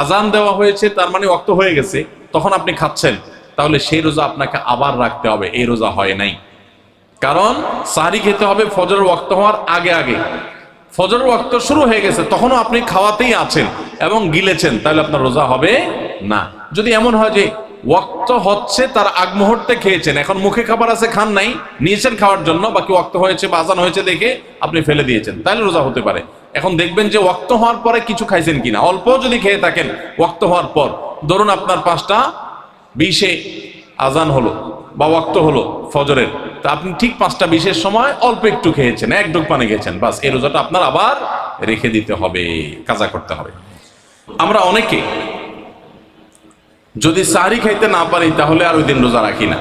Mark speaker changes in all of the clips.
Speaker 1: আজান দেওয়া হয়েছে, তার মানে ওয়াক্ত হয়ে গেছে, তখন আপনি খাচ্ছেন, তাহলে সেই রোজা আপনাকে আবার রাখতে হবে, এই রোজা হয় নাই। কারণ সাহারি খেতে হবে ফজর ওয়াক্ত হওয়ার আগে আগে। ফজর ওয়াক্ত শুরু হয়ে গেছে, তখনও আপনি খাওয়াতেই আছেন এবং গিলেছেন, তাহলে আপনার রোজা হবে না। যদি এমন হয় যে ওয়াক্ত হচ্ছে, তার আগ মুহূর্তে খেয়েছেন, এখন মুখে খাবার আছে, খান নাই, নিয়েছেন খাওয়ার জন্য, বাকি ওয়াক্ত হয়েছে বা আজান হয়েছে দেখে আপনি ফেলে দিয়েছেন, তাহলে রোজা হতে পারে। এখন দেখবেন যে ওয়াক্ত হওয়ার পরে কিছু খাইছেন কিনা? অল্প যদি খেয়ে থাকেন, ওয়াক্ত হওয়ার পর। ধরুন আপনার পাঁচটা, বিশে আজান হলো বা ওয়াক্ত হলো ফজরের। তা আপনি ঠিক পাঁচটা বিশের সময় অল্প একটু খেয়েছেন, এক ডুব পানি খেয়েছেন, বাস এই রোজাটা আপনার আবার রেখে দিতে হবে, কাজা করতে হবে। আমরা অনেকে যদি সাহারি খাইতে না পারি, তাহলে আর ওই দিন রোজা রাখি না।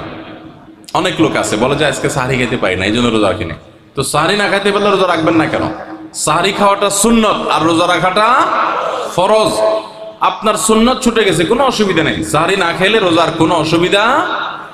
Speaker 1: অনেক লোক আছে, বলে যে আজকে সাহারি খাইতে পারি না, এই জন্য রোজা রাখি না তো সাহারি না খাইতে পারলে রোজা রাখবেন না কেন? সাহারি খাওয়াটা সুন্নত আর রোজা রাখাটা ফরজ। আপনার সুন্নত ছুটে গেছে, কোনো অসুবিধা নেই। সাহারি না খেলে রোজার কোনো অসুবিধা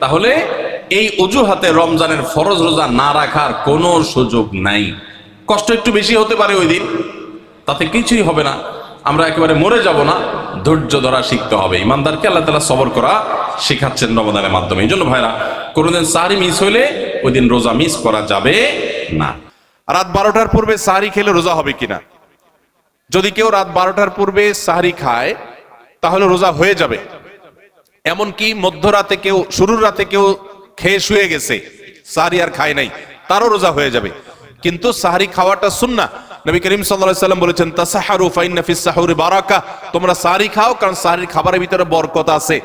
Speaker 1: তাহলে এই অজুহাতে রমজানের ফরজ রোজা না রাখার কোনো সুযোগ নাই। কষ্ট একটু বেশি হতে পারে ওই দিন, তাতে কিছুই হবে না। আমরা একেবারে মরে যাব না, ধৈর্য ধরা শিখতে হবে। ইমানদারকে আল্লাহ তালা সবর করা শেখাচ্ছেন রমদানের মাধ্যমে। এই জন্য ভাইরা, কোনোদিন সাহারি মিস হইলে ওই দিন রোজা মিস করা যাবে না। রাত বারোটার পূর্বে সাহারি খেলে রোজা হবে কিনা? যদি কেউ রাত বারোটার পূর্বে সাহারি খায়, তাহলে রোজা হয়ে যাবে। এমনকি মধ্যরাতে কেউ, শুরুর রাতে কেউ খেয়ে শুয়ে গেছে। সাহারি আর খায় নাই, তারও রোজা হয়ে যাবে। কিন্তু সাহারি খাওয়াটা সুন্না নবী করিম সাল্লাম বলেছেন, তাসাহারু ফাইন্না ফিস সাহুরি বারাকা। তোমরা সাহারি খাও, কারণ সাহারির খাবারের ভিতরে বরকত আছে।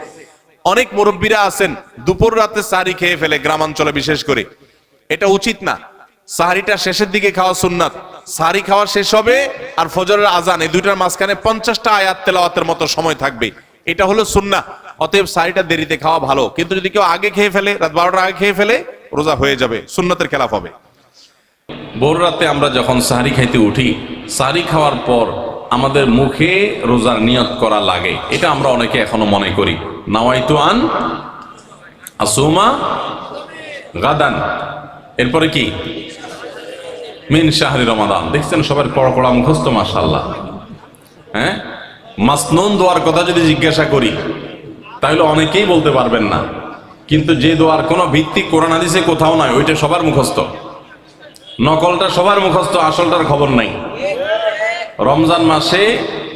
Speaker 1: অনেক মুরব্বীরা আছেন, দুপুর রাতে সাহারি খেয়ে ফেলে গ্রামাঞ্চলে বিশেষ করে। এটা উচিত না। সাহারিটা শেষের দিকে খাওয়া সুন্নাত। সাহারি খাওয়া শেষ হবে আর ফজরের আজান, এই দুইটার মাঝখানে পঞ্চাশটা আয়াত তেলাওয়াতের মতো সময় থাকবে। এটা হলো সুন্না অতএব সাহারিটা দেরিতে খাওয়া ভালো। কিন্তু যদি কেউ আগে খেয়ে ফেলে, রাত বারোটার আগে খেয়ে ফেলে, রোজা হয়ে যাবে, সুন্নতের খেলাফ হবে। ভোর রাতে আমরা যখন সাহারি খাইতে উঠি সাহারি খাওয়ার পর আমাদের মুখে রোজার নিয়ত করা লাগে। এটা আমরা অনেকে এখনও মনে করি। নাওয়াইতু আন আসুমা গাদান। এরপরে কি? মিন শাহরি রমাদান। দেখছেন সবার পড়া পড়া মুখস্থ মাশাল্লাহ হ্যাঁ? মাসনুন দোয়ার কথা যদি জিজ্ঞাসা করি তাহলে অনেকেই বলতে পারবেন না। কিন্তু যে দোয়ার কোনো ভিত্তি কোরআন হাদিসে কোথাও নাই, ওইটা সবার মুখস্থ। নকলটা সবার মুখস্থ, আসলটার খবর নাই। রমজান মাসে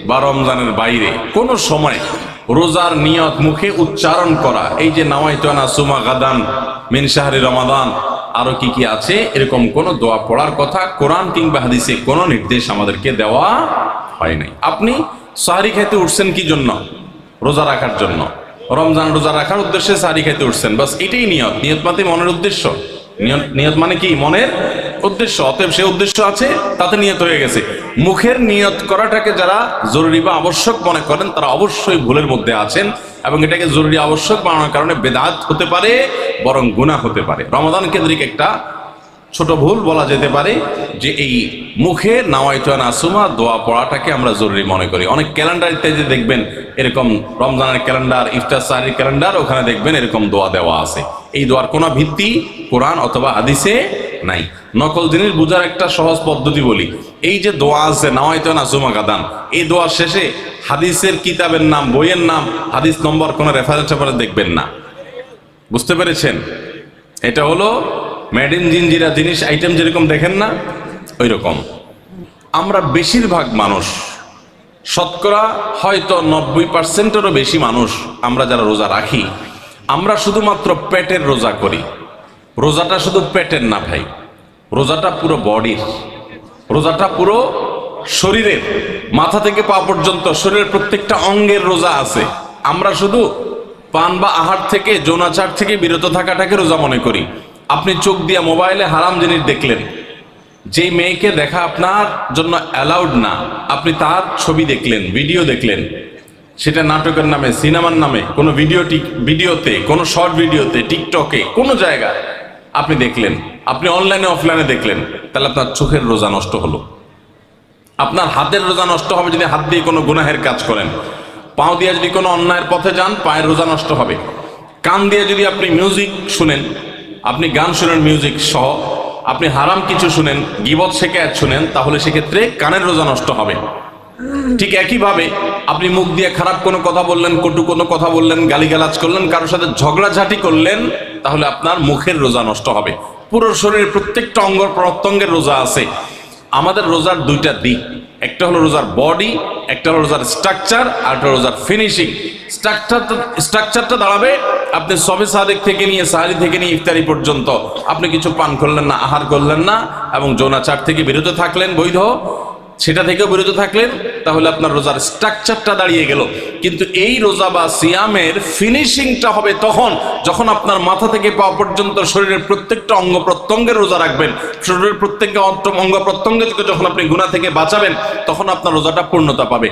Speaker 1: বা রমজানের বাইরে কোনো সময় রোজার নিয়ত মুখে উচ্চারণ করা, এই যে নামাইতানা সুমা গাদান মিন শাহরি রমাদান, আরও কি কি আছে, এরকম কোন দোয়া পড়ার কথা কোরআন কিংবা হাদিসে কোনো নির্দেশ আমাদেরকে দেওয়া হয় নাই। আপনি সাহারি খাইতে উঠছেন কি জন্য? রোজা রাখার জন্য। রমজান রোজা রাখার উদ্দেশ্যে সারি খাইতে উঠছেন। বাস এটাই নিয়ত। নিয়ত মাতে মনের উদ্দেশ্য। নিয়ত মানে কি? মনের উদ্দেশ্য। অতএব সে উদ্দেশ্য আছে, তাতে নিয়ত হয়ে গেছে। মুখের নিয়ত করাটাকে যারা জরুরি বা আবশ্যক মনে করেন, তারা অবশ্যই ভুলের মধ্যে আছেন এবং এটাকে জরুরি আবশ্যক বানানোর কারণে বেদাত হতে পারে, বরং গুনাহ হতে পারে। রমাদান কেন্দ্রিক একটা ছোট ভুল বলা যেতে পারে যে এই মুখে নাওয়াইতান আসুমা দোয়া পড়াটাকে আমরা জরুরি মনে করি। অনেক ক্যালেন্ডার ইত্যাদি দেখবেন, এরকম রমজানের ক্যালেন্ডার, ইফতার সাহারির ক্যালেন্ডার, ওখানে দেখবেন এরকম দোয়া দেওয়া আছে। এই দোয়ার কোনো ভিত্তি কোরআন অথবা হাদিসে নাই। নকল জিনিস বোঝার একটা সহজ পদ্ধতি বলি। এই যে দোয়া আছে নাওয়াইতান আসুমা গাদান, এই দোয়ার শেষে হাদিসের কিতাবের নাম, বইয়ের নাম, হাদিস নম্বর কোনো রেফারেন্স দেখবেন না। বুঝতে পেরেছেন? এটা হলো ইন জিনজিরা জিনিস আইটেম যেরকম দেখেন না ওই রকম আমরা বেশিরভাগ মানুষ, শতকরা হয়তো নব্বই পার্সেন্টেরও বেশি মানুষ আমরা যারা রোজা রাখি, আমরা শুধুমাত্র পেটের রোজা করি। রোজাটা শুধু পেটের না ভাই, রোজাটা পুরো বডির, রোজাটা পুরো শরীরের, মাথা থেকে পা পর্যন্ত, শরীরের প্রত্যেকটা অঙ্গের রোজা আছে। আমরা শুধু পান বা আহার থেকে, যৌনাচার থেকে বিরত থাকাটাকে রোজা মনে করি। আপনি চোখ দিয়ে মোবাইলে হারাম জিনিস দেখলেন। যে মেয়েকে দেখা আপনার জন্য অ্যালাউড না, আপনি তার ছবি দেখলেন ভিডিও দেখলেন। সেটা নাটকের নামে, সিনেমার নামে, কোনো ভিডিও ভিডিওতে কোনো শর্ট ভিডিওতে টিকটকে কোনো জায়গায় আপনি দেখলেন। আপনি অনলাইনে অফলাইনে দেখলেন, তাহলে আপনার চোখের রোজা নষ্ট হলো। আপনার হাতের রোজা নষ্ট হবে যদি হাত দিয়ে কোনো গুনাহের কাজ করেন। পাও দিয়ে যদি কোনো অন্যায়ের পথে যান, পায়ের রোজা নষ্ট হবে। কান দিয়ে যদি আপনি মিউজিক শুনেন আপনি গান শুনেন মিউজিক সহ। আপনি হারাম কিছু শুনেন, গিবত শেখায় শুনেন, তাহলে সেক্ষেত্রে কানের রোজা নষ্ট হবে। ঠিক একইভাবে আপনি মুখ দিয়ে খারাপ কোনো কথা বললেন, কটু কোনো কথা বললেন, গালিগালাজ করলেন, কারোর সাথে ঝগড়াঝাটি করলেন, তাহলে আপনার মুখের রোজা নষ্ট হবে। পুরো শরীরের প্রত্যেকটা অঙ্গ প্রত্যঙ্গের রোজা আছে। আমাদের রোজার দুইটা দিক। একটা হলো রোজার বডি একটা রোজার স্ট্রাকচার আর একটা রোজার ফিনিশিং স্ট্রাকচার স্ট্রাকচারটা দাঁড়াবে, আপনি সবে সাদেক থেকে নিয়ে, সাহারি থেকে নিয়ে ইফতারি পর্যন্ত। আপনি কিছু পান করলেন না, আহার করলেন না, এবং যৌনাচার থেকে বিরত থাকলেন, বৈধ। সেটা থেকেও বিরত থাকলেন, তাহলে আপনার রোজার স্ট্রাকচারটা দাঁড়িয়ে গেল। কিন্তু এই রোজা বা সিয়ামের ফিনিশিংটা হবে তখন, যখন আপনার মাথা থেকে পা পর্যন্ত শরীরের প্রত্যেকটা অঙ্গ প্রত্যঙ্গের রোজা রাখবেন। শরীরের প্রত্যেকটা অঙ্গ প্রত্যঙ্গ থেকে যখন আপনি গুণা থেকে বাঁচাবেন, তখন আপনার রোজাটা পূর্ণতা পাবে।